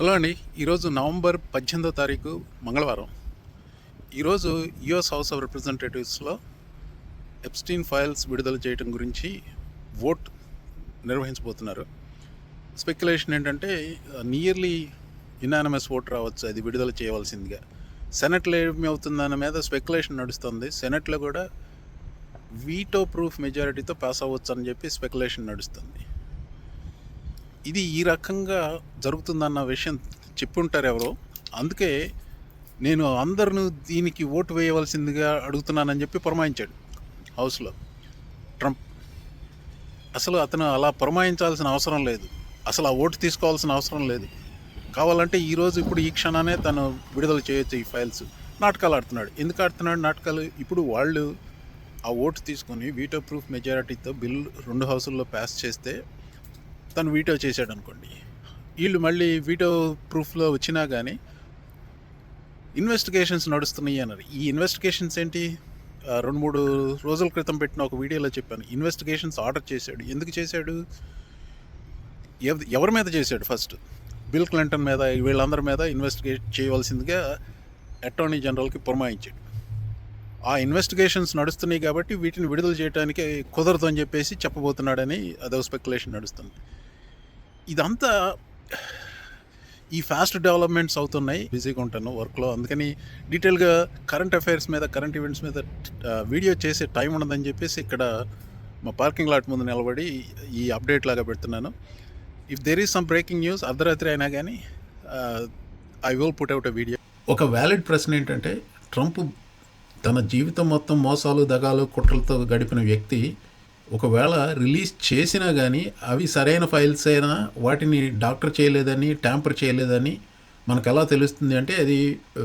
Hello అండి. ఈరోజు November పద్దెనిమిదో తారీఖు మంగళవారం. ఈరోజు యుఎస్ హౌస్ ఆఫ్ రిప్రజెంటేటివ్స్లో ఎప్స్టీన్ ఫైల్స్ విడుదల చేయడం గురించి ఓట్ నిర్వహించబోతున్నారు. స్పెక్యులేషన్ ఏంటంటే నియర్లీ ఇనానమస్ ఓట్ రావచ్చు అది విడుదల చేయవలసిందిగా. సెనెట్లో ఏమి అవుతుందన్న మీద స్పెక్యులేషన్ నడుస్తుంది. సెనెట్లో కూడా వీటో ప్రూఫ్ మెజారిటీతో పాస్ అవ్వచ్చు అని చెప్పి స్పెక్యులేషన్ నడుస్తుంది. ఇది ఈ రకంగా జరుగుతుందన్న విషయం చెప్పుంటారు ఎవరో. అందుకే నేను అందరిని దీనికి ఓటు వేయవలసిందిగా అడుగుతున్నానని చెప్పి పురమాయించాడు హౌస్లో ట్రంప్. అసలు అతను అలా పురమాయించాల్సిన అవసరం లేదు. అసలు ఆ ఓటు తీసుకోవాల్సిన అవసరం లేదు. కావాలంటే ఈరోజు ఇప్పుడు ఈ క్షణానే తను విడుదల చేయొచ్చు ఈ ఫైల్స్. నాటకాలు ఆడుతున్నాడు. ఎందుకు ఆడుతున్నాడు నాటకాలు? ఇప్పుడు వాళ్ళు ఆ ఓటు తీసుకొని వీటో ప్రూఫ్ మెజారిటీతో బిల్ రెండు హౌసుల్లో పాస్ చేస్తే తను వీటో చేశాడు అనుకోండి. వీళ్ళు మళ్ళీ వీటో ప్రూఫ్లో వచ్చినా కానీ ఇన్వెస్టిగేషన్స్ నడుస్తున్నాయి అన్నారు. ఈ ఇన్వెస్టిగేషన్స్ ఏంటి? రెండు మూడు రోజుల క్రితం పెట్టిన ఒక వీడియోలో చెప్పాను. ఇన్వెస్టిగేషన్స్ ఆర్డర్ చేశాడు. ఎందుకు చేశాడు? ఎవరి మీద చేశాడు ఫస్ట్? బిల్ క్లింటన్ మీద వీళ్ళందరి మీద ఇన్వెస్టిగేట్ చేయవలసిందిగా అటార్నీ జనరల్కి పురమాయించాడు. ఆ ఇన్వెస్టిగేషన్స్ నడుస్తున్నాయి కాబట్టి వీటిని విడుదల చేయడానికి కుదరదు అని చెప్పేసి చెప్పబోతున్నాడని అదో స్పెక్యులేషన్ నడుస్తుంది. ఇదంతా ఈ ఫాస్ట్ డెవలప్మెంట్స్ అవుతున్నాయి. బిజీగా ఉంటాను వర్క్లో అందుకని డీటెయిల్గా కరెంట్ అఫైర్స్ మీద కరెంట్ ఈవెంట్స్ మీద వీడియో చేసే టైం ఉండదని చెప్పేసి ఇక్కడ మా పార్కింగ్ లాట్ ముందు నిలబడి ఈ అప్డేట్ లాగా పెడుతున్నాను. If there is some breaking news అర్ధరాత్రి అయినా కానీ I will put out a video ఒక వ్యాలిడ్ ప్రశ్న ఏంటంటే ట్రంప్ తన జీవితం మొత్తం మోసాలు దగాలు కుట్రలతో గడిపిన వ్యక్తి ఒకవేళ రిలీజ్ చేసినా కానీ అవి సరైన ఫైల్స్ అయినా వాటిని డాక్టర్ చేయలేదని ట్యాంపర్ చేయలేదని మనకు ఎలా తెలుస్తుంది అంటే అది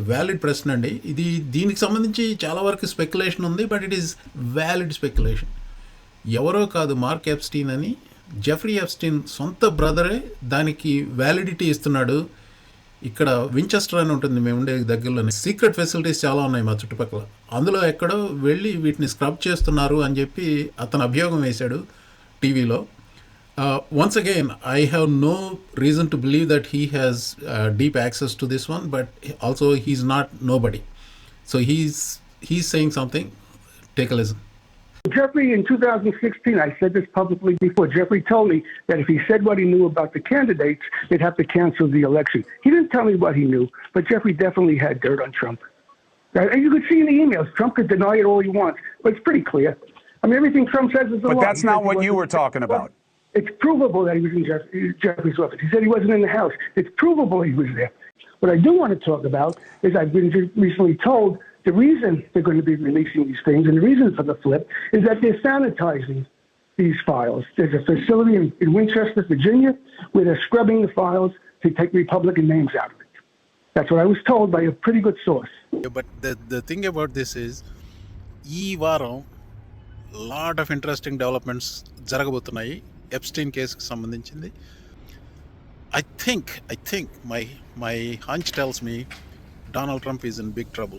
వ్యాలిడ్ ప్రశ్న అండి. ఇది దీనికి సంబంధించి చాలా వరకు స్పెక్యులేషన్ ఉంది but it is valid speculation. ఎవరో కాదు మార్క్ ఎప్స్టీన్ అని జెఫ్రీ ఎప్స్టీన్ సొంత బ్రదరే దానికి వ్యాలిడిటీ ఇస్తున్నాడు. ఇక్కడ వించెస్టర్ అని ఉంటుంది మేము ఉండే దగ్గరలోనే. సీక్రెట్ ఫెసిలిటీస్ చాలా ఉన్నాయి మా చుట్టుపక్కల. అందులో ఎక్కడో వెళ్ళి వీటిని స్క్రబ్ చేస్తున్నారు అని చెప్పి అతను అభియోగం వేశాడు టీవీలో. Once again I have no reason to believe that he has deep access to this one but also he is not nobody so he's he's saying something take a listen Jeffrey, in 2016, I said this publicly before. Jeffrey told me that if he said what he knew about the candidates, they'd have to cancel the election. He didn't tell me what he knew, but Jeffrey definitely had dirt on Trump. Uh, And you could see in the emails, Trump could deny it all he wants, but it's pretty clear. I mean, everything Trump says is a lie. But that's not what you were talking about. It's provable that he was in Jeff- Jeffrey's office. He said he wasn't in the house. It's provable he was there. What I do want to talk about is I've been recently told the reason they're going to be releasing these things and the reason for the flip is that they're sanitizing these files. There's a facility in, in Winchester, Virginia, where they're scrubbing the files to take Republican names out of it. That's what I was told by a pretty good source. But the the thing about this is ఈ వారం lot of interesting developments జరగబోతున్నాయి Epstein కేసుకి సంబంధించింది I think I think my my hunch tells me Donald Trump is in big trouble